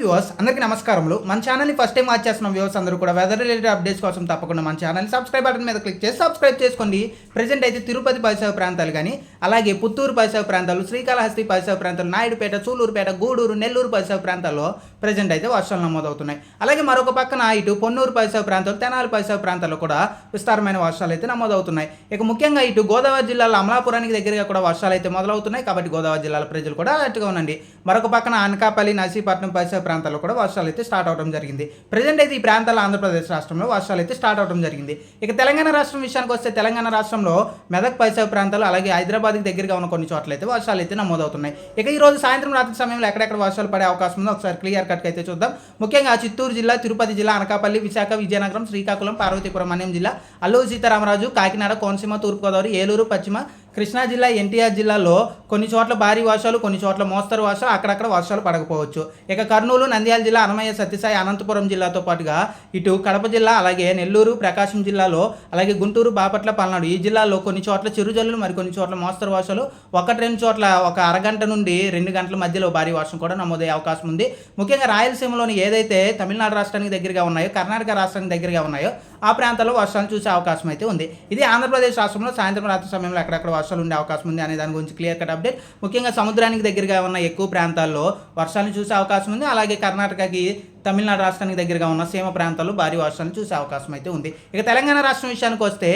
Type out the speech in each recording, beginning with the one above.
Viewers అందరికీ నమస్కారములు. మన ఛానల్ని ఫస్ట్ టైం వాచ్ చేస్తున్న వ్యూవర్స్ అందరూ కూడా వెదర్ రిలేటెడ్ అప్డేట్స్ కోసం తప్పకుండా మన ఛానల్ సబ్స్క్రైబ్ బటన్ మీద క్లిక్ చేసి సబ్స్క్రైబ్ చేసుకోండి. ప్రజెంట్ అయితే తిరుపతి పరిసర ప్రాంతాలు కానీ అలాగే పుత్తూరు పరిసర ప్రాంతాలు శ్రీకాళహస్తి పరిసర ప్రాంతాలు నాయుడుపేట సూలూరుపేట గూడూరు నెల్లూరు పరిసర ప్రాంతాల్లో ప్రజెంట్ అయితే వర్షాలు నమోదవుతున్నాయి. అలాగే మరొక పక్కన ఇటు పొన్నూరు పరిసర ప్రాంతాలు తెనాలి పరిసర ప్రాంతాల్లో కూడా విస్తారమైన వర్షాలు అయితే నమోదవుతున్నాయి. ఇక ముఖ్యంగా ఇటు గోదావరి జిల్లాలో అమలాపురానికి దగ్గరగా కూడా వర్షాలు అయితే మొదలవుతున్నాయి. కాబట్టి గోదావరి జిల్లాల ప్రజలు కూడా అలర్ట్గా ఉండండి. మరొక పక్కన అనకాపల్లి నర్సీపట్నం పరిసర ప్రాంతాల్లో కూడా వర్షాలు అయితే స్టార్ట్ అవడం జరిగింది. ప్రజెంట్ అయితే ఈ ప్రాంతాల్లో ఆంధ్రప్రదేశ్ రాష్ట్రంలో వర్షాలు అయితే స్టార్ట్ అవడం జరిగింది. ఇక తెలంగాణ రాష్ట్రం విషయానికి వస్తే తెలంగాణ రాష్ట్రంలో మెదక్ పరిసర ప్రాంతాలు అలాగే హైదరాబాద్కి దగ్గరగా ఉన్న కొన్ని చోట్ల అయితే వర్షాలు అయితే నమోదవుతున్నాయి. ఇక ఈ రోజు సాయంత్రం రాత్రి సమయంలో ఎక్కడెక్కడ వర్షాలు పడే అవకాశం ఉందో ఒకసారి క్లియర్ కట్గా అయితే చూద్దాం. ముఖ్యంగా చిత్తూరు జిల్లా తిరుపతి జిల్లా అనకాపల్లి విశాఖ విజయనగరం శ్రీకాకుళం పార్వతీపురం అన్యం జిల్లా. అల్లూరు సీతారామరాజు కాకినాడ కోనసీమ తూర్పుగోదావరి ఏలూరు పశ్చిమ కృష్ణా జిల్లా ఎన్టీఆర్ జిల్లాలో కొన్ని చోట్ల భారీ వర్షాలు కొన్ని చోట్ల మోస్తరు వర్షాలు అక్కడక్కడ వర్షాలు పడకపోవచ్చు. ఇక కర్నూలు నంద్యాల జిల్లా అనమయ్య సత్యసాయి అనంతపురం జిల్లాతో పాటుగా ఇటు కడప జిల్లా అలాగే నెల్లూరు ప్రకాశం జిల్లాలో అలాగే గుంటూరు బాపట్ల పల్నాడు ఈ జిల్లాలో కొన్ని చోట్ల చిరుజల్లులు మరి కొన్ని చోట్ల మోస్తరు వర్షాలు. ఒకటి రెండు చోట్ల ఒక అరగంట నుండి రెండు గంటల మధ్యలో భారీ వర్షం కూడా నమోదయ్యే అవకాశం ఉంది. ముఖ్యంగా రాయలసీమలోని ఏదైతే తమిళనాడు రాష్ట్రానికి దగ్గరగా ఉన్నాయో కర్ణాటక రాష్ట్రానికి దగ్గరగా ఉన్నాయో ఆ ప్రాంతాల్లో వర్షాలు చూసే అవకాశం అయితే ఉంది. ఇది ఆంధ్రప్రదేశ్ రాష్ట్రంలో సాయంత్రం రాత్రి సమయంలో ఎక్కడెక్కడ వర్షాలు ఉండే అవకాశం ఉంది అనే దాని గురించి క్లియర్ కట్ అప్డేట్ ముఖ్యంగా సముద్రానికి దగ్గరగా ఉన్న ఎక్కువ ప్రాంతాల్లో వర్షాలు చూసే అవకాశం ఉంది. అలాగే కర్ణాటకకి తమిళనాడు రాష్ట్రానికి దగ్గరగా ఉన్న సీమ ప్రాంతాల్లో భారీ వర్షాలు చూసే అవకాశం అయితే ఉంది. ఇక తెలంగాణ రాష్ట్రం విషయానికి వస్తే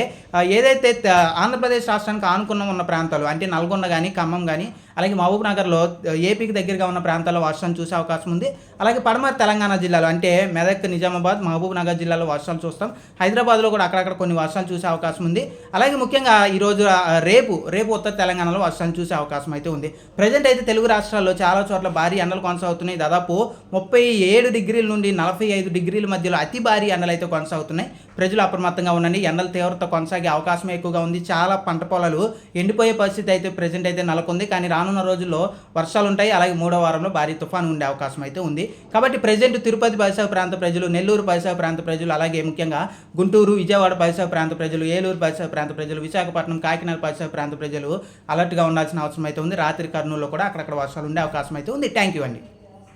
ఏదైతే ఆంధ్రప్రదేశ్ రాష్ట్రానికి ఆనుకున్న ఉన్న ప్రాంతాలు అంటే నల్గొండ కానీ ఖమ్మం కానీ అలాగే మహబూబ్ నగర్లో ఏపీకి దగ్గరగా ఉన్న ప్రాంతాల్లో వర్షం చూసే అవకాశం ఉంది. అలాగే పడమర తెలంగాణ జిల్లాలో అంటే మెదక్ నిజామాబాద్ మహబూబ్ నగర్ జిల్లాలో వర్షాలు చూస్తాం. హైదరాబాద్లో కూడా అక్కడక్కడ కొన్ని వర్షాలు చూసే అవకాశం ఉంది. అలాగే ముఖ్యంగా ఈరోజు రేపు రేపు ఉత్తర తెలంగాణలో వర్షాలు చూసే అవకాశం అయితే ఉంది. ప్రజెంట్ అయితే తెలుగు రాష్ట్రాల్లో చాలా చోట్ల భారీ ఎండలు కొనసాగుతున్నాయి. దాదాపు ముప్పై ఏడు డిగ్రీల నుండి నలభై ఐదు డిగ్రీల మధ్యలో అతి భారీ ఎండలు అయితే కొనసాగుతున్నాయి. ప్రజలు అప్రమత్తంగా ఉండండి. ఎండల తీవ్రత కొనసాగే అవకాశం ఎక్కువగా ఉంది. చాలా పంట పొలాలు ఎండిపోయే పరిస్థితి అయితే ప్రజెంట్ అయితే నెలకొంది. కానీ రానున్న రోజుల్లో వర్షాలు ఉంటాయి అలాగే మూడో వారంలో భారీ తుఫాను ఉండే అవకాశం అయితే ఉంది. కాబట్టి ప్రజెంట్ తిరుపతి పరిసర ప్రాంత ప్రజలు నెల్లూరు పరిసర ప్రాంత ప్రజలు అలాగే ముఖ్యంగా గుంటూరు విజయవాడ పరిసర ప్రాంత ప్రజలు ఏలూరు పరిసర ప్రాంత ప్రజలు విశాఖపట్నం కాకినాడ పరిసర ప్రాంత ప్రజలు అలర్ట్గా ఉండాల్సిన అవసరం అయితే ఉంది. రాత్రి కర్నూలులో కూడా అక్కడక్కడ వర్షాలు ఉండే అవకాశం అయితే ఉంది. థ్యాంక్ యూ అండి.